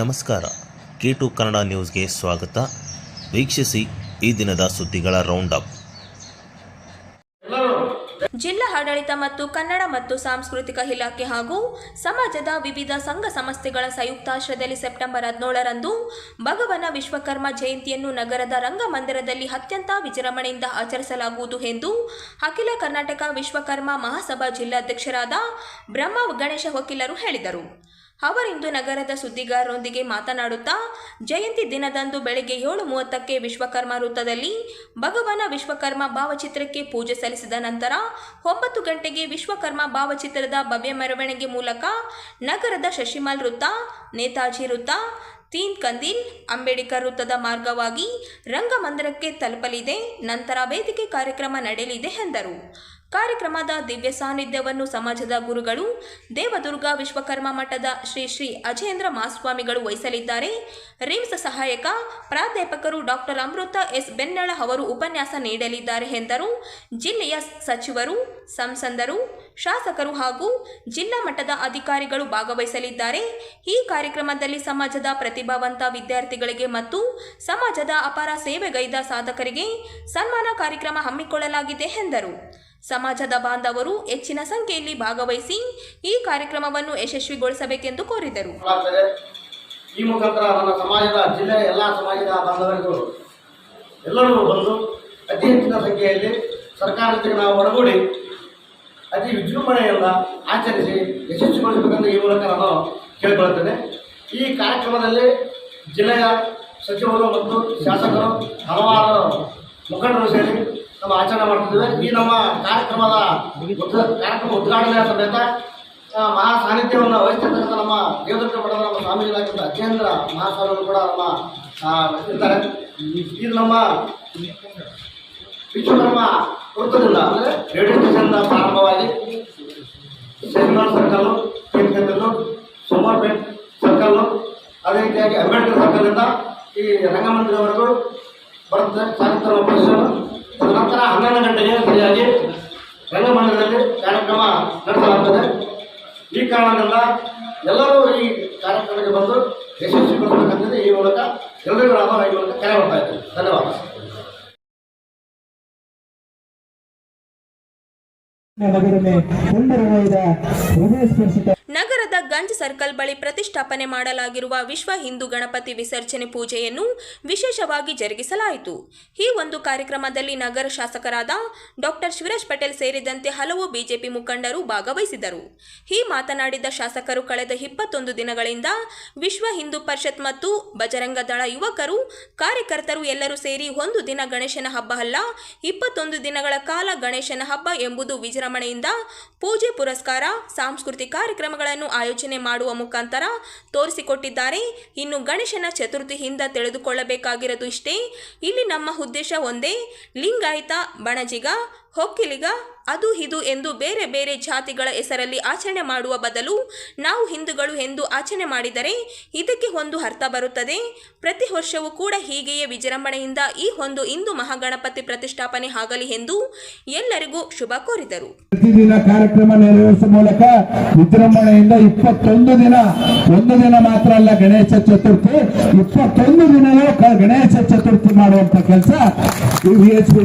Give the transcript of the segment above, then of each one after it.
ನಮಸ್ಕಾರ. K to Kannada ನ್ಯೂಸ್ಗೆ ಸ್ವಾಗತ. ವೀಕ್ಷಿಸಿ ಈ ದಿನದ ಸುದ್ದಿಗಳ ರೌಂಡ್ ಅಪ್ ಜಿಲ್ಲಾ ಆಡಳಿತ ಮತ್ತು ಕನ್ನಡ ಮತ್ತು ಸಾಂಸ್ಕೃತಿಕ ಇಲಾಖೆ ಹಾಗೂ ಸಮಾಜದ ವಿವಿಧ ಸಂಘ ಸಂಸ್ಥೆಗಳ ಸಂಯುಕ್ತಾಶ್ರಯದಲ್ಲಿ ಸೆಪ್ಟೆಂಬರ್ ಹದಿನೇಳರಂದು ಭಗವನ ವಿಶ್ವಕರ್ಮ ಜಯಂತಿಯನ್ನು ನಗರದ ರಂಗಮಂದಿರದಲ್ಲಿ ಅತ್ಯಂತ ವಿಜೃಂಭಣೆಯಿಂದ ಆಚರಿಸಲಾಗುವುದು ಎಂದು ಅಖಿಲ ಕರ್ನಾಟಕ ವಿಶ್ವಕರ್ಮ ಮಹಾಸಭಾ ಜಿಲ್ಲಾಧ್ಯಕ್ಷರಾದ ಬ್ರಹ್ಮ ಗಣೇಶ ವಕೀಲರು ಹೇಳಿದರು. ಅವರಿಂದು ನಗರದ ಸುದ್ದಿಗಾರರೊಂದಿಗೆ ಮಾತನಾಡುತ್ತಾ, ಜಯಂತಿ ದಿನದಂದು ಬೆಳಗ್ಗೆ ಏಳು ಮೂವತ್ತಕ್ಕೆ ವಿಶ್ವಕರ್ಮ ವೃತ್ತದಲ್ಲಿ ಭಗವಾನ ವಿಶ್ವಕರ್ಮ ಭಾವಚಿತ್ರಕ್ಕೆ ಪೂಜೆ ಸಲ್ಲಿಸಿದ ನಂತರ ಒಂಬತ್ತು ಗಂಟೆಗೆ ವಿಶ್ವಕರ್ಮ ಭಾವಚಿತ್ರದ ಭವ್ಯ ಮೆರವಣಿಗೆ ಮೂಲಕ ನಗರದ ಶಶಿಮಾಲ್ ವೃತ್ತ, ನೇತಾಜಿ ವೃತ್ತ, ತೀನ್ ಕಂದೀಲ್, ಅಂಬೇಡ್ಕರ್ ವೃತ್ತದ ಮಾರ್ಗವಾಗಿ ರಂಗಮಂದಿರಕ್ಕೆ ತಲುಪಲಿದೆ. ನಂತರ ವೇದಿಕೆ ಕಾರ್ಯಕ್ರಮ ನಡೆಯಲಿದೆ ಎಂದರು. ಕಾರ್ಯಕ್ರಮದ ದಿವ್ಯ ಸಾನ್ನಿಧ್ಯವನ್ನು ಸಮಾಜದ ಗುರುಗಳು, ದೇವದುರ್ಗ ವಿಶ್ವಕರ್ಮ ಮಠದ ಶ್ರೀ ಶ್ರೀ ಅಜೇಂದ್ರ ಮಾಸ್ವಾಮಿಗಳು ವಹಿಸಲಿದ್ದಾರೆ. ರಿಮ್ಸ್ ಸಹಾಯಕ ಪ್ರಾಧ್ಯಾಪಕರು ಡಾಕ್ಟರ್ ಅಮೃತ ಎಸ್. ಬೆನ್ನಳ ಅವರು ಉಪನ್ಯಾಸ ನೀಡಲಿದ್ದಾರೆ ಎಂದರು. ಜಿಲ್ಲೆಯ ಸಚಿವರು, ಸಂಸದರು, ಶಾಸಕರು ಹಾಗೂ ಜಿಲ್ಲಾ ಮಟ್ಟದ ಅಧಿಕಾರಿಗಳು ಭಾಗವಹಿಸಲಿದ್ದಾರೆ. ಈ ಕಾರ್ಯಕ್ರಮದಲ್ಲಿ ಸಮಾಜದ ಪ್ರತಿಭಾವಂತ ವಿದ್ಯಾರ್ಥಿಗಳಿಗೆ ಮತ್ತು ಸಮಾಜದ ಅಪಾರ ಸೇವೆಗೈದ ಸಾಧಕರಿಗೆ ಸನ್ಮಾನ ಕಾರ್ಯಕ್ರಮ ಹಮ್ಮಿಕೊಳ್ಳಲಾಗಿದೆ ಎಂದರು. ಸಮಾಜದ ಬಾಂಧವರು ಹೆಚ್ಚಿನ ಸಂಖ್ಯೆಯಲ್ಲಿ ಭಾಗವಹಿಸಿ ಈ ಕಾರ್ಯಕ್ರಮವನ್ನು ಯಶಸ್ವಿಗೊಳಿಸಬೇಕೆಂದು ಕೋರಿದರು. ಈ ಮುಖಾಂತರ ನನ್ನ ಸಮಾಜದ ಜಿಲ್ಲೆಯ ಎಲ್ಲ ಸಮಾಜದ ಬಾಂಧವರಿಗೂ ಎಲ್ಲರೂ ಬಂದು ಅತಿ ಹೆಚ್ಚಿನ ಸಂಖ್ಯೆಯಲ್ಲಿ ಸರ್ಕಾರದ ನಾವು ಒಡಗೂಡಿ ಅತಿ ವಿಜೃಂಭಣೆಯಿಂದ ಆಚರಿಸಿ ಯಶಸ್ವಿಗೊಳಿಸಬೇಕೆಂದು ಈ ಮೂಲಕ ನಾನು ಕೇಳಿಕೊಳ್ಳುತ್ತೇನೆ ಈ ಕಾರ್ಯಕ್ರಮದಲ್ಲಿ ಜಿಲ್ಲೆಯ ಸಚಿವರು ಮತ್ತು ಶಾಸಕರು ಹಲವಾರು ಮುಖಂಡರು ಸೇರಿ ನಮ್ಮ ಆಚರಣೆ ಮಾಡ್ತಿದ್ದೇವೆ. ಈ ನಮ್ಮ ಕಾರ್ಯಕ್ರಮದ ಕಾರ್ಯಕ್ರಮ ಉದ್ಘಾಟನೆ ಸಮೇತ ಮಹಾ ಸಾನ್ನಿಧ್ಯವನ್ನು ವಹಿಸಿರ್ತಕ್ಕಂಥ ನಮ್ಮ ದೇವದತ್ತ ಮಠದ ನಮ್ಮ ಸ್ವಾಮಿಗಳಾಗಿದ್ದ ಅಜೇಂದ್ರ ಮಹಾಸ್ವಾಮಿಗಳು ಕೂಡ ನಮ್ಮ ಇರ್ತಾರೆ. ಇದು ನಮ್ಮ ವಿಶ್ವಕರ್ಮ ವೃತ್ತದಿಂದ, ಅಂದರೆ ರೇಡಿಯೋ ಸ್ಟೇಷನ್ ಪ್ರಾರಂಭವಾಗಿ ಶನಿವಾರ ಸರ್ಕಲ್ಲು ಕೇಂದ್ರದಲ್ಲೂ ಸೋಮವಾರಪೇಟ್ ಸರ್ಕಲ್ಲು ಅದೇ ರೀತಿಯಾಗಿ ಅಂಬೇಡ್ಕರ್ ಸರ್ಕಲ್ನಿಂದ ಈ ರಂಗಮಂದಿರವರೆಗೂ ಬರುತ್ತೆ. ಸಾಹಿತ್ಯ ಬಸ್ಸನ್ನು ತದನಂತರ ಹನ್ನೆರಡು ಗಂಟೆಗೆ ಸರಿಯಾಗಿ ರಂಗಮಂದಿರದಲ್ಲಿ ಕಾರ್ಯಕ್ರಮ ನಡೆಸಲಾಗುತ್ತದೆ ಈ ಕಾರಣದಿಂದ ಎಲ್ಲರೂ ಈ ಕಾರ್ಯಕ್ರಮಕ್ಕೆ ಬಂದು ಯಶಸ್ವಿಗೊಳಿಸಬೇಕಂತಂದ್ರೆ ಈ ಮೂಲಕ ಎಲ್ಲರಿಗೂ ನಾನು ಈ ಮೂಲಕ ಕರೆ ಮಾಡ್ತಾ ಇದ್ದೇನೆ. ಧನ್ಯವಾದ. ನಗರದ ಹೃದಯ ಸ್ಪರ್ಶಿತ ನಗರದ ಗಂಜ್ ಸರ್ಕಲ್ ಬಳಿ ಪ್ರತಿಷ್ಠಾಪನೆ ಮಾಡಲಾಗಿರುವ ವಿಶ್ವ ಹಿಂದೂ ಗಣಪತಿ ವಿಸರ್ಜನೆ ಪೂಜೆಯನ್ನು ವಿಶೇಷವಾಗಿ ಜರುಗಿಸಲಾಯಿತು. ಈ ಒಂದು ಕಾರ್ಯಕ್ರಮದಲ್ಲಿ ನಗರ ಶಾಸಕರಾದ ಡಾಕ್ಟರ್ ಶಿವರಾಜ್ ಪಟೇಲ್ ಸೇರಿದಂತೆ ಹಲವು ಬಿಜೆಪಿ ಮುಖಂಡರು ಭಾಗವಹಿಸಿದರು. ಈ ಮಾತನಾಡಿದ ಶಾಸಕರು ಕಳೆದ ಇಪ್ಪತ್ತೊಂದು ದಿನಗಳಿಂದ ವಿಶ್ವ ಹಿಂದೂ ಪರಿಷತ್ ಮತ್ತು ಬಜರಂಗ ದಳ ಯುವಕರು, ಕಾರ್ಯಕರ್ತರು ಎಲ್ಲರೂ ಸೇರಿ ಒಂದು ದಿನ ಗಣೇಶನ ಹಬ್ಬ ಅಲ್ಲ, ಇಪ್ಪತ್ತೊಂದು ದಿನಗಳ ಕಾಲ ಗಣೇಶನ ಹಬ್ಬ ಎಂಬುದು ವಿಜೃಂಭಣೆಯಿಂದ ಪೂಜೆ ಪುರಸ್ಕಾರ, ಸಾಂಸ್ಕೃತಿಕ ಕಾರ್ಯಕ್ರಮಗಳನ್ನು ಆಯೋಜನೆ ಮಾಡುವ ಮುಖಾಂತರ ತೋರಿಸಿಕೊಟ್ಟಿದ್ದಾರೆ. ಇನ್ನು ಗಣೇಶನ ಚತುರ್ಥಿಯಿಂದ ತಿಳಿದುಕೊಳ್ಳಬೇಕಾಗಿರೋದು ಇಷ್ಟೇ. ಇಲ್ಲಿ ನಮ್ಮ ಉದ್ದೇಶ ಒಂದೇ, ಲಿಂಗಾಯತ ಬಣಜಿಗ ಹೊಕ್ಕಿಲಿಗ, ಅದು ಇದು ಎಂದು ಬೇರೆ ಬೇರೆ ಜಾತಿಗಳ ಹೆಸರಲ್ಲಿ ಆಚರಣೆ ಮಾಡುವ ಬದಲು ನಾವು ಹಿಂದೂಗಳು ಎಂದು ಆಚರಣೆ ಮಾಡಿದರೆ ಇದಕ್ಕೆ ಒಂದು ಅರ್ಥ ಬರುತ್ತದೆ. ಪ್ರತಿ ವರ್ಷವೂ ಕೂಡ ಹೀಗೆಯೇ ವಿಜೃಂಭಣೆಯಿಂದ ಈ ಒಂದು ಹಿಂದೂ ಮಹಾಗಣಪತಿ ಪ್ರತಿಷ್ಠಾಪನೆ ಆಗಲಿ ಎಂದು ಎಲ್ಲರಿಗೂ ಶುಭ ಕೋರಿದರು. ಪ್ರತಿದಿನ ಕಾರ್ಯಕ್ರಮ ನೆರವೇರಿಸುವ ಮೂಲಕ ವಿಜೃಂಭಣೆಯಿಂದ ಇಪ್ಪತ್ತೊಂದು ದಿನ, ಒಂದು ದಿನ ಮಾತ್ರ ಅಲ್ಲ, ಗಣೇಶ ಚತುರ್ಥಿ, ಇಪ್ಪತ್ತೊಂದು ದಿನವೂ ಗಣೇಶ ಚತುರ್ಥಿ ಮಾಡುವಂತ ಕೆಲಸ.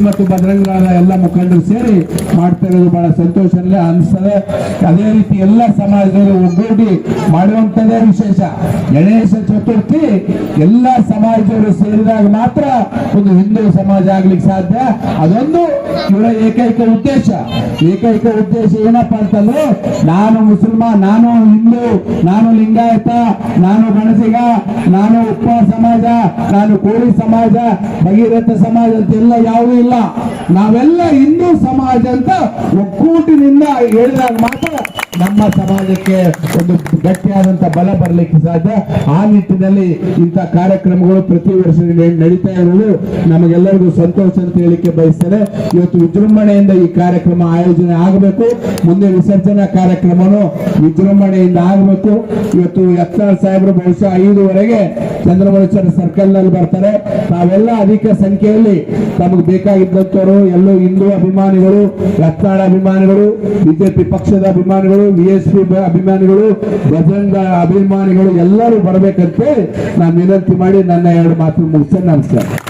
ಮತ್ತು ಭದ್ರಂಗ ಎಲ್ಲ ಮುಖಂಡರು ಸೇರಿ ಮಾಡ್ತಾ ಇರೋದು ಬಹಳ ಸಂತೋಷ ಅನಿಸ್ತದೆ. ಅದೇ ರೀತಿ ಎಲ್ಲ ಸಮಾಜದಲ್ಲಿ ಒಗ್ಗೂಡಿ ಮಾಡುವಂತದೇ ವಿಶೇಷ. ಗಣೇಶ ಚತುರ್ಥಿ ಎಲ್ಲ ಸಮಾಜದವರು ಸೇರಿದಾಗ ಮಾತ್ರ ಒಂದು ಹಿಂದೂ ಸಮಾಜ ಆಗ್ಲಿಕ್ಕೆ ಸಾಧ್ಯ. ಅದೊಂದು ಇವರ ಏಕೈಕ ಉದ್ದೇಶ. ಏಕೈಕ ಉದ್ದೇಶ ಏನಪ್ಪಾ ಅಂತಂದ್ರೆ, ನಾನು ಮುಸಲ್ಮಾನ್ ನಾನು ಹಿಂದೂ, ನಾನು ಲಿಂಗಾಯತ, ನಾನು ಗಣಸಿಗ, ನಾನು ಉಪ್ಪ ಸಮಾಜ, ನಾನು ಕೋಳಿ ಸಮಾಜ, ಭಗೀರಥ ಸಮಾಜ ಅಂತ ಎಲ್ಲ ಯಾವುದೂ ಇಲ್ಲ. ನಾವೆಲ್ಲ ಹಿಂದೂ ಸಮಾಜ ಅಂತ ಒಕ್ಕೂಟಿನಿಂದ ಹೇಳಿದಾಗ ಮಾತ್ರ ನಮ್ಮ ಸಮಾಜಕ್ಕೆ ಒಂದು ಗಟ್ಟಿಯಾದಂತ ಬಲ ಬರಲಿಕ್ಕೆ ಸಾಧ್ಯ. ಆ ನಿಟ್ಟಿನಲ್ಲಿ ಇಂಥ ಕಾರ್ಯಕ್ರಮಗಳು ಪ್ರತಿ ವರ್ಷ ನಡೀತಾ ಇರೋದು ನಮಗೆಲ್ಲರಿಗೂ ಸಂತೋಷ ಅಂತ ಹೇಳಿಕೆ ಬಯಸ್ತೇನೆ. ಇವತ್ತು ವಿಜೃಂಭಣೆಯಿಂದ ಈ ಕಾರ್ಯಕ್ರಮ ಆಯೋಜನೆ ಆಗಬೇಕು. ಮುಂದೆ ವಿಸರ್ಜನಾ ಕಾರ್ಯಕ್ರಮನು ವಿಜೃಂಭಣೆಯಿಂದ ಆಗಬೇಕು. ಇವತ್ತು ಯತ್ನಾಳ್ ಸಾಹೇಬರು ಬಹುಶಃ ಐದುವರೆಗೆ ಚಂದ್ರಮೌಳೇಶ್ವರ ಸರ್ಕಲ್ನಲ್ಲಿ ಬರ್ತಾರೆ. ತಾವೆಲ್ಲ ಅಧಿಕ ಸಂಖ್ಯೆಯಲ್ಲಿ ತಮಗೆ ಬೇಕಾಗಿದ್ದಂಥವರು ಎಲ್ಲೋ ಹಿಂದೂ ಅಭಿಮಾನಿಗಳು ಯತ್ನಾಳ್ ಅಭಿಮಾನಿಗಳು, ಬಿಜೆಪಿ ಪಕ್ಷದ ಅಭಿಮಾನಿಗಳು ವಿ ಎಸ್ ಪಿ ಅಭಿಮಾನಿಗಳು ಭಜನ್ ಅಭಿಮಾನಿಗಳು ಎಲ್ಲರೂ ಬರಬೇಕಂತೆ. ನಾನು ವಿನಂತಿ ಮಾಡಿ ನನ್ನ ಎರಡು ಮಾತು ಮುಗಿಸ್ತೇನೆ, ನಮಸ್ಕಾರ.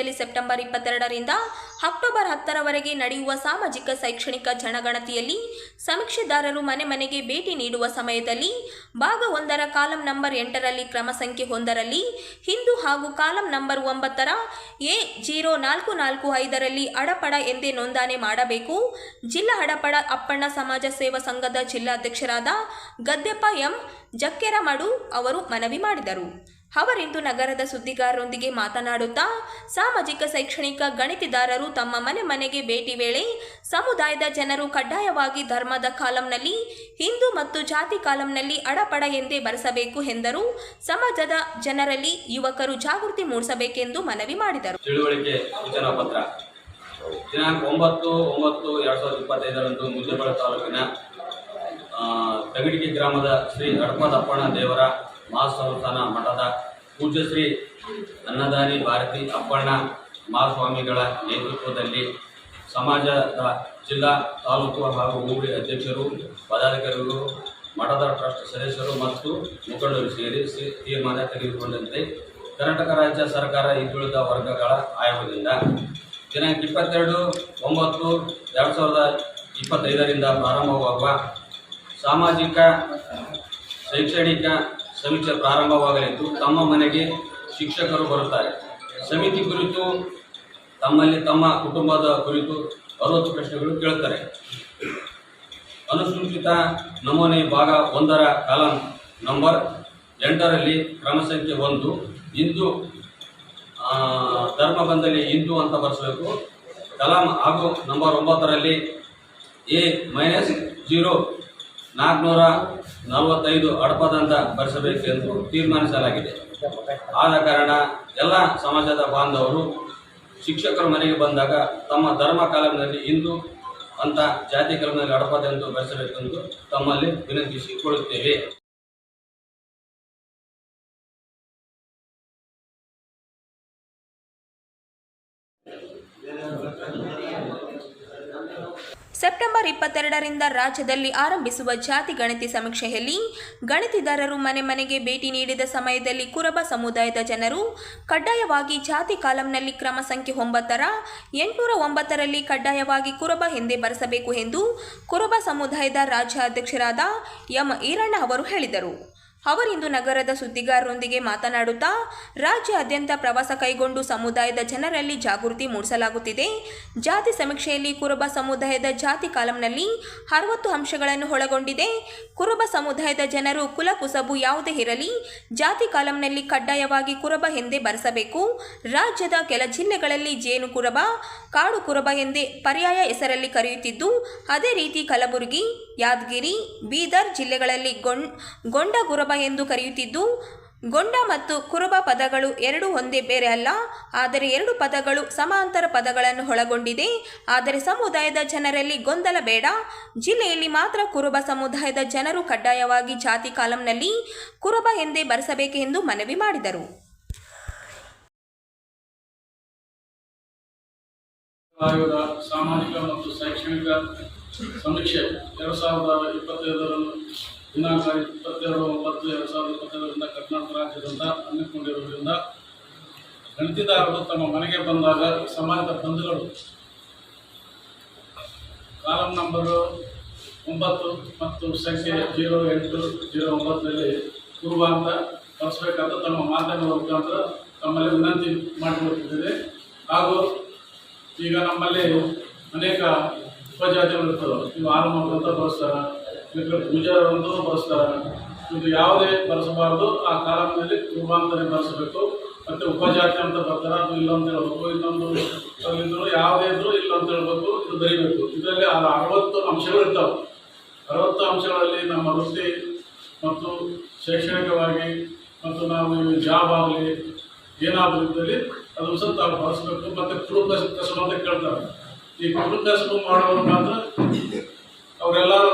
ರಾಜ್ಯದಲ್ಲಿ ಸೆಪ್ಟೆಂಬರ್ ಇಪ್ಪತ್ತೆರಡರಿಂದ ಅಕ್ಟೋಬರ್ ಹತ್ತರವರೆಗೆ ನಡೆಯುವ ಸಾಮಾಜಿಕ, ಶೈಕ್ಷಣಿಕ ಜನಗಣತಿಯಲ್ಲಿ ಸಮೀಕ್ಷೆದಾರರು ಮನೆ ಮನೆಗೆ ಭೇಟಿ ನೀಡುವ ಸಮಯದಲ್ಲಿ ಭಾಗ ಒಂದರ ಕಾಲಂ ನಂಬರ್ ಎಂಟರಲ್ಲಿ ಕ್ರಮ ಸಂಖ್ಯೆ ಒಂದರಲ್ಲಿ ಹಿಂದೂ ಹಾಗೂ ಕಾಲಂ ನಂಬರ್ ಒಂಬತ್ತರ ಎ ಜೀರೋ ನಾಲ್ಕು ನಾಲ್ಕು ಐದರಲ್ಲಿ ಅಡಪಡ ಎಂದೇ ನೋಂದಣಿ ಮಾಡಬೇಕು. ಜಿಲ್ಲಾ ಅಡಪಡ ಅಪ್ಪಣ್ಣ ಸಮಾಜ ಸೇವಾ ಸಂಘದ ಜಿಲ್ಲಾಧ್ಯಕ್ಷರಾದ ಗದ್ದೆಪ್ಪ ಎಂ ಜಕ್ಕೆರಮಡು ಅವರು ಮನವಿ ಮಾಡಿದರು. ಅವರಿಂದು ನಗರದ ಸುದ್ದಿಗಾರರೊಂದಿಗೆ ಮಾತನಾಡುತ್ತಾ, ಸಾಮಾಜಿಕ ಶೈಕ್ಷಣಿಕ ಗಣಿತಿದಾರರು ತಮ್ಮ ಮನೆ ಮನೆಗೆ ಭೇಟಿ ವೇಳೆ ಸಮುದಾಯದ ಜನರು ಕಡ್ಡಾಯವಾಗಿ ಧರ್ಮದ ಕಾಲಂನಲ್ಲಿ, ಹಿಂದೂ ಮತ್ತು ಜಾತಿ ಕಾಲಂನಲ್ಲಿ ಅಡಪಡ ಎಂದೇ ಬರೆಸಬೇಕು ಎಂದರು. ಸಮಾಜದ ಜನರಲ್ಲಿ ಯುವಕರು ಜಾಗೃತಿ ಮೂಡಿಸಬೇಕೆಂದು ಮನವಿ ಮಾಡಿದರು. ತಿಳುವಳಿಕೆ ಸೂಚನಾ ಪತ್ರ. ದಿನಾಂಕ ಒಂಬತ್ತು ಒಂಬತ್ತು ಎರಡು ಸಾವಿರದ ಇಪ್ಪತ್ತೈದರಂದು ತಾಲೂಕಿನ ತಗಡಿಗೆ ಗ್ರಾಮದ ಶ್ರೀ ಅಡಪದಪ್ಪಣ ದೇವರ ಮಹಾಸಂಸ್ಥಾನ ಮಠದ ಪೂಜ್ಯಶ್ರೀ ಅನ್ನದಾನಿ ಭಾರತಿ ಅಪ್ಪಣ್ಣ ಮಹಾಸ್ವಾಮಿಗಳ ನೇತೃತ್ವದಲ್ಲಿ ಸಮಾಜದ ಜಿಲ್ಲಾ, ತಾಲೂಕು ಹಾಗೂ ಹೋಬಳಿ ಅಧ್ಯಕ್ಷರು, ಪದಾಧಿಕಾರಿಗಳು, ಮಠದ ಟ್ರಸ್ಟ್ ಸದಸ್ಯರು ಮತ್ತು ಮುಖಂಡರು ಸೇರಿ ತೀರ್ಮಾನ ತೆಗೆದುಕೊಂಡಂತೆ ಕರ್ನಾಟಕ ರಾಜ್ಯ ಸರ್ಕಾರ ಹಿಂದುಳಿದ ವರ್ಗಗಳ ಆಯೋಗದಿಂದ ದಿನಾಂಕ ಇಪ್ಪತ್ತೆರಡು, ಒಂಬತ್ತು, ಎರಡು ಸಾವಿರದ ಇಪ್ಪತ್ತೈದರಿಂದ ಪ್ರಾರಂಭವಾಗುವ ಸಾಮಾಜಿಕ, ಶೈಕ್ಷಣಿಕ ಸಮೀಕ್ಷೆ ಪ್ರಾರಂಭವಾಗಲಿದ್ದು ತಮ್ಮ ಮನೆಗೆ ಶಿಕ್ಷಕರು ಬರುತ್ತಾರೆ. ಸಮಿತಿ ಕುರಿತು ತಮ್ಮಲ್ಲಿ ತಮ್ಮ ಕುಟುಂಬದ ಕುರಿತು ಅರವತ್ತು ಪ್ರಶ್ನೆಗಳು ಕೇಳುತ್ತಾರೆ ಅನುಸೂಚಿತ ನಮೂನೆ ಭಾಗ ಒಂದರ ಕಾಲಂ ನಂಬರ್ ಎಂಟರಲ್ಲಿ ಕ್ರಮ ಸಂಖ್ಯೆ ಒಂದು. ಆ, ಧರ್ಮ ಬಂದಲ್ಲಿ ಹಿಂದೂ ಅಂತ ಬರೆಸಬೇಕು. ಕಲಾಂ ಹಾಗೂ ನಂಬರ್ ಒಂಬತ್ತರಲ್ಲಿ ಎ ಮೈನಸ್ ಜೀರೋ ನಾಲ್ಕುನೂರ ನಲವತ್ತೈದು ಅಡಪದಂತ ಭರಿಸಬೇಕೆಂದು ತೀರ್ಮಾನಿಸಲಾಗಿದೆ. ಆದ ಕಾರಣ ಎಲ್ಲ ಸಮಾಜದ ಬಾಂಧವರು, ಶಿಕ್ಷಕರ ಮನೆಗೆ ಬಂದಾಗ ತಮ್ಮ ಧರ್ಮ ಕಾಲಂನಲ್ಲಿ ಹಿಂದೂ ಅಂತ ಜಾತಿ ಕಾಲಂನಲ್ಲಿ ಅಡಪದೆಂದು ಭರಿಸಬೇಕೆಂದು ತಮ್ಮಲ್ಲಿ ವಿನಂತಿಸಿಕೊಳ್ಳುತ್ತೇವೆ. ಸೆಪ್ಟೆಂಬರ್ ಇಪ್ಪತ್ತೆರಡರಿಂದ ರಾಜ್ಯದಲ್ಲಿ ಆರಂಭಿಸುವ ಜಾತಿ ಗಣತಿ ಸಮೀಕ್ಷೆಯಲ್ಲಿ ಗಣತಿದಾರರು ಮನೆ ಮನೆಗೆ ಭೇಟಿ ನೀಡಿದ ಸಮಯದಲ್ಲಿ ಕುರಬ ಸಮುದಾಯದ ಜನರು ಕಡ್ಡಾಯವಾಗಿ ಜಾತಿ ಕಾಲಂನಲ್ಲಿ ಕ್ರಮ ಸಂಖ್ಯೆ ಒಂಬತ್ತರ, ಎಂಟುನೂರ ಒಂಬತ್ತರಲ್ಲಿ ಕಡ್ಡಾಯವಾಗಿ ಕುರಬ ಹಿಂದೆ ಬರೆಸಬೇಕು ಎಂದು ಕುರುಬ ಸಮುದಾಯದ ರಾಜ್ಯಾಧ್ಯಕ್ಷರಾದ ಎಂ ಈರಣ್ಣ ಅವರು ಹೇಳಿದರು. ಅವರಿಂದು ನಗರದ ಸುದ್ದಿಗಾರರೊಂದಿಗೆ ಮಾತನಾಡುತ್ತಾ, ರಾಜ್ಯಾದ್ಯಂತ ಪ್ರವಾಸ ಕೈಗೊಂಡು ಸಮುದಾಯದ ಜನರಲ್ಲಿ ಜಾಗೃತಿ ಮೂಡಿಸಲಾಗುತ್ತಿದೆ. ಜಾತಿ ಸಮೀಕ್ಷೆಯಲ್ಲಿ ಕುರುಬ ಸಮುದಾಯದ ಜಾತಿ ಕಾಲಂನಲ್ಲಿ ಅರವತ್ತು ಅಂಶಗಳನ್ನು ಒಳಗೊಂಡಿದೆ. ಕುರುಬ ಸಮುದಾಯದ ಜನರು ಕುಲಕುಸಬು ಯಾವುದೇ ಇರಲಿ, ಜಾತಿ ಕಾಲಂನಲ್ಲಿ ಕಡ್ಡಾಯವಾಗಿ ಕುರುಬ ಎಂದೇ ಬರೆಸಬೇಕು. ರಾಜ್ಯದ ಕೆಲ ಜಿಲ್ಲೆಗಳಲ್ಲಿ ಜೇನು ಕುರುಬ, ಕಾಡು ಕುರುಬ ಎಂದೇ ಪರ್ಯಾಯ ಹೆಸರಲ್ಲಿ ಕರೆಯುತ್ತಿದ್ದು, ಅದೇ ರೀತಿ ಕಲಬುರಗಿ, ಯಾದಗಿರಿ, ಬೀದರ್ ಜಿಲ್ಲೆಗಳಲ್ಲಿ ಗೊಂಡ್ ಗೊಂಡ ಗುರಬ ಎಂದು ಕರೆಯುತ್ತಿದ್ದು, ಗೊಂಡ ಮತ್ತು ಕುರುಬ ಪದಗಳು ಎರಡು ಒಂದೇ ಬೇರೆ ಅಲ್ಲ, ಆದರೆ ಎರಡು ಪದಗಳು ಸಮಾಂತರ ಪದಗಳನ್ನು ಒಳಗೊಂಡಿದೆ. ಆದರೆ ಸಮುದಾಯದ ಜನರಲ್ಲಿ ಗೊಂದಲ ಬೇಡ. ಜಿಲ್ಲೆಯಲ್ಲಿ ಮಾತ್ರ ಕುರುಬ ಸಮುದಾಯದ ಜನರು ಕಡ್ಡಾಯವಾಗಿ ಜಾತಿ ಕಾಲಂನಲ್ಲಿ ಕುರುಬ ಎಂದೇ ಬರೆಸಬೇಕೆಂದು ಮನವಿ ಮಾಡಿದರು. ಸಾಮಾಜಿಕ ಮತ್ತು ಶೈಕ್ಷಣಿಕ ಸಮೀಕ್ಷೆ ಸಾವಿರದ ಇಪ್ಪತ್ತೈದರಂದು ದಿನಾಂಕ ಇಪ್ಪತ್ತೆರಡು ಒಂಬತ್ತು ಎರಡು ಸಾವಿರದ ಇಪ್ಪತ್ತೆರಡರಿಂದ ಕರ್ನಾಟಕ ರಾಜ್ಯದಿಂದ ಹಮ್ಮಿಕೊಂಡಿರುವುದರಿಂದ ಗಣತಿದಾರರು ತಮ್ಮ ಮನೆಗೆ ಬಂದಾಗ ಸಮಾಜದ ಬಂಧುಗಳು ಕಾಲಂ ನಂಬರು ಒಂಬತ್ತು ಮತ್ತು ಸಂಖ್ಯೆ ಜೀರೋ ಎಂಟು, ಜೀರೋ ಒಂಬತ್ತರಲ್ಲಿ ಪೂರ್ವ ಅಂತ ಕಳಿಸ್ಬೇಕಂತ ತಮ್ಮ ಮಾಧ್ಯಮದ ಮುಖಾಂತರ ತಮ್ಮಲ್ಲಿ ವಿನಂತಿ ಮಾಡಿಕೊಳ್ಳುತ್ತಿದ್ದೇವೆ ಹಾಗೂ ಈಗ ನಮ್ಮಲ್ಲಿ ಅನೇಕ ಉಪಜಾತಿಗಳು ಇರ್ತವೆ ಇವು ಆರಂಭ ಬಳಸ್ತಾರೆ ಈಗ ಪೂಜಾರ ಅಂತ ಬಳಸ್ತಾರೆ ಇದು ಯಾವುದೇ ಬಳಸಬಾರ್ದು, ಆ ಕಾಲದಲ್ಲಿ ಕುರುಬಾಂತರಿ ಬಳಸಬೇಕು. ಮತ್ತು ಉಪಜಾತಿ ಅಂತ ಬರ್ತಾರೆ, ಅದು ಇಲ್ಲ ಅಂತ ಹೇಳ್ಬೇಕು ಇನ್ನೊಂದು ಇದ್ರು ಯಾವುದೇ ಇದ್ರು ಇಲ್ಲ ಅಂತ ಹೇಳ್ಬೇಕು ಇದು ಬರೀಬೇಕು. ಇದರಲ್ಲಿ ಆ ಅರವತ್ತು ಅಂಶಗಳು ಇರ್ತವೆ. ಅರವತ್ತು ಅಂಶಗಳಲ್ಲಿ ನಮ್ಮ ವೃತ್ತಿ ಮತ್ತು ಶೈಕ್ಷಣಿಕವಾಗಿ ಮತ್ತು ನಾವು ಜಾಬ್ ಆಗಲಿ, ಏನಾದರೂ ಇದ್ದಲ್ಲಿ ಅದು ತಾವು ಬಳಸಬೇಕು. ಮತ್ತು ಕುರುಬ ಕಸ ಕಸಬು ಅಂತ ಕೇಳ್ತಾರೆ. ಈ ಕುರು ಕಸಬು ಮಾಡೋರು ಮಾತ್ರ ಅವರೆಲ್ಲರೂ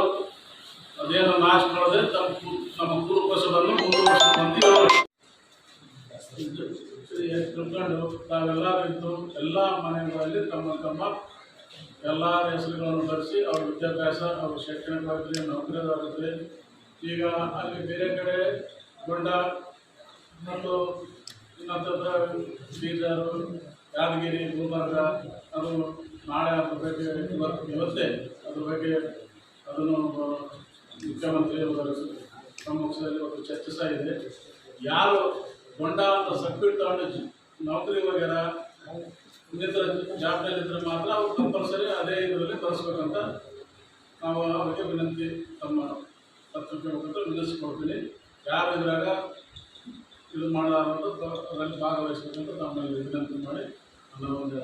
ಅದೇನು ನಾಶ ಮಾಡದೆ ತಮ್ಮ ನಮ್ಮ ಕಸಬನ್ನು ಮುಂದುವರಿಸಬೇಕು ಅಂತ ತಿಳ್ಕೊಂಡು ಎಲ್ಲ ಮನೆಗಳಲ್ಲಿ ತಮ್ಮ ತಮ್ಮ ಎಲ್ಲ ಹೆಸರುಗಳನ್ನು ಬರೆಸಿ ಅವ್ರ ವಿದ್ಯಾಭ್ಯಾಸ, ಅವ್ರ ಶೈಕ್ಷಣಿಕವಾಗಲಿ ನೌಕರಿದಾಗುತ್ತೆ ಈಗ ಅಲ್ಲಿ ಬೇರೆ ಕಡೆ ಗೊಂಡ ಮತ್ತು ಇನ್ನೊಂದು ಬೀದರು, ಯಾದಗಿರಿ, ಗುಲ್ಬರ್ಗ, ಅದು ನಾಳೆ ಅದ್ರ ಬಗ್ಗೆ ಇವತ್ತು ಇವತ್ತೇ ಅದ್ರ ಬಗ್ಗೆ ಅದನ್ನು ಮುಖ್ಯಮಂತ್ರಿ ಅವರ ಸಮ್ಮುಖದಲ್ಲಿ ಚರ್ಚೆ ಚರ್ಚಿಸ್ತಾ ಇದೆ. ಯಾರು ಗೊಂಡ ಅಂತ ಸರ್ಟಿಫಿಕೇಟ್ ತಗೊಂಡು ನೌಕರಿ ವಗೇರ ಇನ್ನಿತರ ಜಾಬ್ನಲ್ಲಿದ್ದರೆ ಮಾತ್ರ ಅವ್ರು ಕಂಪಲ್ಸರಿ ಅದೇ ಇದರಲ್ಲಿ ಕಳಿಸ್ಬೇಕಂತ ನಾವು ಅವರಿಗೆ ವಿನಂತಿ ತಮ್ಮ ಪತ್ರಿಕೆ ಮುಖಾಂತರ ವಿನಂತಿಸ್ಕೊಡ್ತೀನಿ ಯಾರು ಇದ್ರಾಗ ಇದು ಮಾಡಲಾರದು ಅದರಲ್ಲಿ ಭಾಗವಹಿಸಬೇಕಂತ ತಮ್ಮಲ್ಲಿ ವಿನಂತಿ ಮಾಡಿ ನನ್ನ ಒಂದು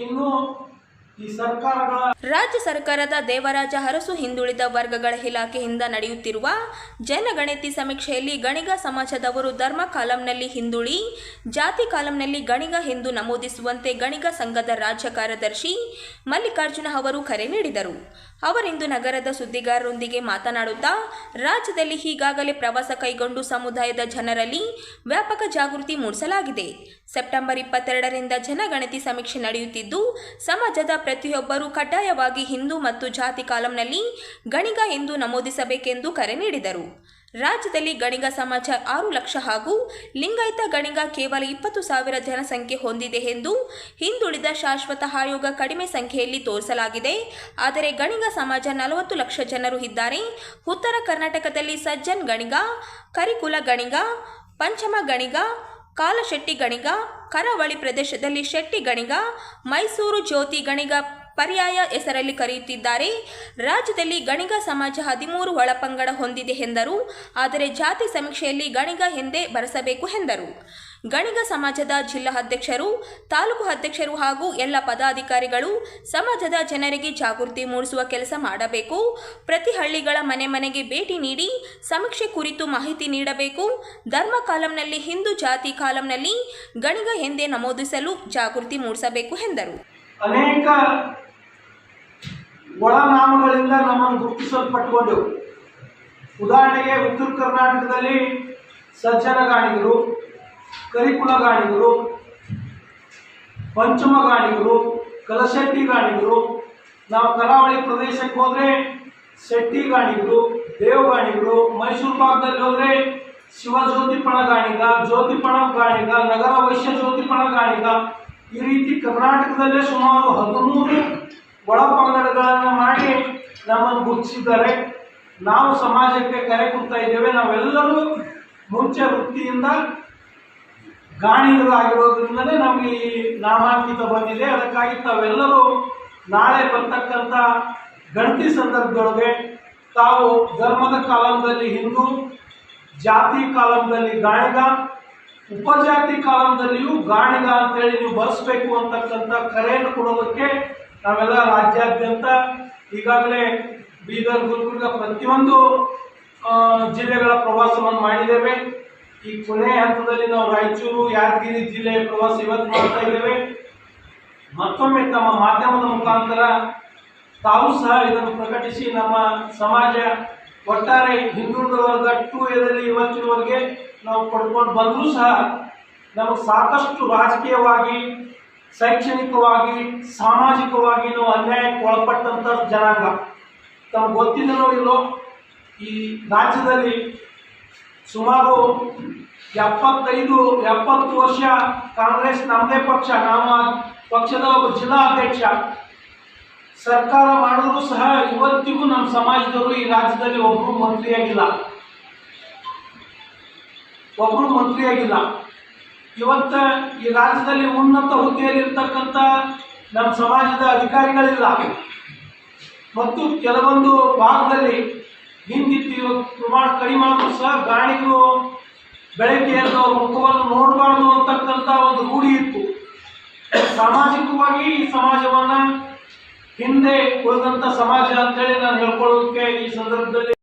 ಇನ್ನು ರಾಜ್ಯ ಸರ್ಕಾರದ ದೇವರಾಜ ಅರಸು ಹಿಂದುಳಿದ ವರ್ಗಗಳ ಇಲಾಖೆಯಿಂದ ನಡೆಯುತ್ತಿರುವ ಜನಗಣತಿ ಸಮೀಕ್ಷೆಯಲ್ಲಿ ಗಣಿಗ ಸಮಾಜದವರು ಧರ್ಮ ಕಾಲಂನಲ್ಲಿ ಹಿಂದುಳಿ, ಜಾತಿ ಕಾಲಂನಲ್ಲಿ ಗಣಿಗ ಎಂದು ನಮೂದಿಸುವಂತೆ ಗಣಿಗ ಸಂಘದ ರಾಜ್ಯ ಕಾರ್ಯದರ್ಶಿ ಮಲ್ಲಿಕಾರ್ಜುನ ಅವರು ಕರೆ ನೀಡಿದರು. ಅವರಿಂದು ನಗರದ ಸುದ್ದಿಗಾರರೊಂದಿಗೆ ಮಾತನಾಡುತ್ತಾ, ರಾಜ್ಯದಲ್ಲಿ ಈಗಾಗಲೇ ಪ್ರವಾಸ ಕೈಗೊಂಡು ಸಮುದಾಯದ ಜನರಲ್ಲಿ ವ್ಯಾಪಕ ಜಾಗೃತಿ ಮೂಡಿಸಲಾಗಿದೆ. ಸೆಪ್ಟೆಂಬರ್ ಇಪ್ಪತ್ತೆರಡರಿಂದ ಜನಗಣತಿ ಸಮೀಕ್ಷೆ ನಡೆಯುತ್ತಿದ್ದು, ಸಮಾಜದ ಪ್ರತಿಯೊಬ್ಬರೂ ಕಡ್ಡಾಯವಾಗಿ ಹಿಂದೂ ಮತ್ತು ಜಾತಿ ಕಾಲಂನಲ್ಲಿ ಗಣಿಗ ಎಂದು ನಮೂದಿಸಬೇಕೆಂದು ಕರೆ ನೀಡಿದರು. ರಾಜ್ಯದಲ್ಲಿ ಗಣಿಗ ಸಮಾಜ ಆರು ಲಕ್ಷ ಹಾಗೂ ಲಿಂಗಾಯತ ಗಣಿಗ ಕೇವಲ ಇಪ್ಪತ್ತು ಸಾವಿರ ಜನಸಂಖ್ಯೆ ಹೊಂದಿದೆ ಎಂದು ಹಿಂದುಳಿದ ಶಾಶ್ವತ ಆಯೋಗ ಕಡಿಮೆ ಸಂಖ್ಯೆಯಲ್ಲಿ ತೋರಿಸಲಾಗಿದೆ. ಆದರೆ ಗಣಿಗ ಸಮಾಜ ನಲವತ್ತು ಲಕ್ಷ ಜನರು ಇದ್ದಾರೆ. ಉತ್ತರ ಕರ್ನಾಟಕದಲ್ಲಿ ಸಜ್ಜನ್ ಗಣಿಗ, ಕರಿಕುಲ ಗಣಿಗ, ಪಂಚಮ ಗಣಿಗ ಕಾಲಶೆಟ್ಟಿ ಗಣಿಗ ಕರಾವಳಿ ಪ್ರದೇಶದಲ್ಲಿ ಶೆಟ್ಟಿ ಗಣಿಗ ಮೈಸೂರು ಜ್ಯೋತಿ ಗಣಿಗ ಪರ್ಯಾಯ ಹೆಸರಲ್ಲಿ ಕರೆಯುತ್ತಿದ್ದಾರೆ. ರಾಜ್ಯದಲ್ಲಿ ಗಣಿಗ ಸಮಾಜ ಹದಿಮೂರು ಒಳಪಂಗಡ ಹೊಂದಿದೆ ಎಂದರು. ಆದರೆ ಜಾತಿ ಸಮೀಕ್ಷೆಯಲ್ಲಿ ಗಣಿಗ ಎಂದೇ ಬರೆಸಬೇಕು ಎಂದರು. ಗಣಿಗ ಸಮಾಜದ ಜಿಲ್ಲಾ ಅಧ್ಯಕ್ಷರು, ತಾಲೂಕು ಅಧ್ಯಕ್ಷರು ಹಾಗೂ ಎಲ್ಲ ಪದಾಧಿಕಾರಿಗಳು ಸಮಾಜದ ಜನರಿಗೆ ಜಾಗೃತಿ ಮೂಡಿಸುವ ಕೆಲಸ ಮಾಡಬೇಕು. ಪ್ರತಿ ಹಳ್ಳಿಗಳ ಮನೆ ಮನೆಗೆ ಭೇಟಿ ನೀಡಿ ಸಮೀಕ್ಷೆ ಕುರಿತು ಮಾಹಿತಿ ನೀಡಬೇಕು. ಧರ್ಮ ಕಾಲಂನಲ್ಲಿ, ಹಿಂದೂ ಜಾತಿ ಕಾಲಂನಲ್ಲಿ ಗಣಿಗ ಎಂದೇ ನಮೂದಿಸಲು ಜಾಗೃತಿ ಮೂಡಿಸಬೇಕು ಎಂದರು. ಅನೇಕ ಒಳನಾಮಗಳಿಂದ ನಮ್ಮನ್ನು ಗುರುತಿಸಲ್ಪಟ್ಟುಕೊಂಡು ಉದಾಹರಣೆಗೆ ಉತ್ತರ ಕರ್ನಾಟಕದಲ್ಲಿ ಸಜ್ಜನ ಗಾಣಿಗರು ಕರಿಕುಲ ಗಾಣಿಗರು ಪಂಚಮ ಗಾಣಿಗರು ಕಲಶೆಟ್ಟಿ ಗಾಣಿಗರು ನಾವು ಕರಾವಳಿ ಪ್ರದೇಶಕ್ಕೆ ಹೋದರೆ ಶೆಟ್ಟಿ ಗಾಣಿಗರು ದೇವ ಗಾಣಿಗರು ಮೈಸೂರು ಭಾಗದಲ್ಲಿ ಹೋದ್ರೆ ಶಿವ ಜ್ಯೋತಿಪಣ ಗಾಣಿಗ ಜ್ಯೋತಿಪಣ ಗಾಣಿಗ ನಗರ ವೈಶ್ಯ ಜ್ಯೋತಿಪಣ ಗಾಣಿಗ ಈ ರೀತಿ ಕರ್ನಾಟಕದಲ್ಲೇ ಸುಮಾರು ಹದಿಮೂರು ಒಳಪಂಗಡಗಳನ್ನು ಮಾಡಿ ನಮ್ಮನ್ನು ಗುರುತಿಸಿದ್ದಾರೆ. ನಾವು ಸಮಾಜಕ್ಕೆ ಕರೆ ಕೊಡ್ತಾ ಇದ್ದೇವೆ. ನಾವೆಲ್ಲರೂ ಮುಂಚೆ ವೃತ್ತಿಯಿಂದ ಗಾಣಿಗರಾಗಿರೋದ್ರಿಂದಲೇ ನಮಗೆ ಈ ನಾಮಾಂಕಿತ ಬಂದಿದೆ. ಅದಕ್ಕಾಗಿ ತಾವೆಲ್ಲರೂ ನಾಳೆ ಬರ್ತಕ್ಕಂಥ ಗಣತಿ ಸಂದರ್ಭದೊಳಗೆ ತಾವು ಧರ್ಮದ ಕಾಲಂದಲ್ಲಿ ಹಿಂದೂ, ಜಾತಿ ಕಾಲಂದಲ್ಲಿ ಗಾಣಿಗ, ಉಪಜಾತಿ ಕಾಲಂದಲ್ಲಿಯೂ ಗಾಣಿಗ ಅಂತೇಳಿ ನೀವು ಬರೆಸ್ಬೇಕು ಅಂತಕ್ಕಂಥ ಕರೆಯನ್ನು ಕೊಡೋದಕ್ಕೆ ನಾವೆಲ್ಲ ರಾಜ್ಯಾದ್ಯಂತ ಈಗಾಗಲೇ ಬೀದರ್, ಗುಲ್ಬರ್ಗ ಪ್ರತಿಯೊಂದು ಜಿಲ್ಲೆಗಳ ಪ್ರವಾಸವನ್ನು ಮಾಡಿದ್ದೇವೆ. ಈ ಕೊನೆಯ ಹಂತದಲ್ಲಿ ನಾವು ರಾಯಚೂರು, ಯಾದಗಿರಿ ಜಿಲ್ಲೆಯ ಪ್ರವಾಸ ಇವತ್ತು ಮಾಡ್ತಾ ಇದ್ದೇವೆ. ಮತ್ತೊಮ್ಮೆ ತಮ್ಮ ಮಾಧ್ಯಮದ ಮುಖಾಂತರ ತಾವು ಸಹ ಇದನ್ನು ಪ್ರಕಟಿಸಿ ನಮ್ಮ ಸಮಾಜ ಒಟ್ಟಾರೆ ಹಿಂದುಳಿದ ವರ್ಗ ಟು ಎದಲ್ಲಿ ಇವತ್ತಿನವರೆಗೆ ನಾವು ಪಡ್ಕೊಂಡು ಬಂದರೂ ಸಹ ನಮಗೆ ಸಾಕಷ್ಟು ರಾಜಕೀಯವಾಗಿ, ಶೈಕ್ಷಣಿಕವಾಗಿ, ಸಾಮಾಜಿಕವಾಗಿ ನಾವು ಅನ್ಯಾಯಕ್ಕೆ ಒಳಪಟ್ಟಂಥ ಜನಾಂಗ. ತಮಗೆ ಗೊತ್ತಿದೆನೋ ಇಲ್ಲೋ, ಈ ರಾಜ್ಯದಲ್ಲಿ ಸುಮಾರು ಎಪ್ಪತ್ತೈದು, ಎಪ್ಪತ್ತು ವರ್ಷ ಕಾಂಗ್ರೆಸ್ ನಮ್ಮದೇ ಪಕ್ಷ ನಾವು ಪಕ್ಷದ ಒಬ್ಬ ಜಿಲ್ಲಾ ಅಧ್ಯಕ್ಷ. ಸರ್ಕಾರ ಮಾಡಿದ್ರು ಸಹ ಇವತ್ತಿಗೂ ನಮ್ಮ ಸಮಾಜದವರು ಈ ರಾಜ್ಯದಲ್ಲಿ ಒಬ್ಬರು ಮಂತ್ರಿಯಾಗಿಲ್ಲ. ಒಬ್ಬರು ಮಂತ್ರಿಯಾಗಿಲ್ಲ. ಇವತ್ತ ಈ ರಾಜ್ಯದಲ್ಲಿ ಉನ್ನತ ಹುದ್ದೆಯಲ್ಲಿ ಇರ್ತಕ್ಕಂಥ ನಮ್ಮ ಸಮಾಜದ ಅಧಿಕಾರಿಗಳಿಲ್ಲ. ಮತ್ತು ಕೆಲವೊಂದು ಭಾಗದಲ್ಲಿ ಹಿಂದಿತ್ತು ಪ್ರಮಾಣ ಕಡಿಮೆ ಆದರೂ ಸಹ ಗಾಳಿಗೂ ಬೆಳಗ್ಗೆ ಎದ್ದು ಮುಖವನ್ನು ನೋಡಬಾರ್ದು ಅಂತಕ್ಕಂಥ ಒಂದು ರೂಢಿ ಇತ್ತು. ಸಾಮಾಜಿಕವಾಗಿ ಈ ಸಮಾಜವನ್ನ ಹಿಂದೆ ಉಳಿದಂಥ ಸಮಾಜ ಅಂತೇಳಿ ನಾನು ಹೇಳ್ಕೊಳ್ಳೋದಕ್ಕೆ ಈ ಸಂದರ್ಭದಲ್ಲಿ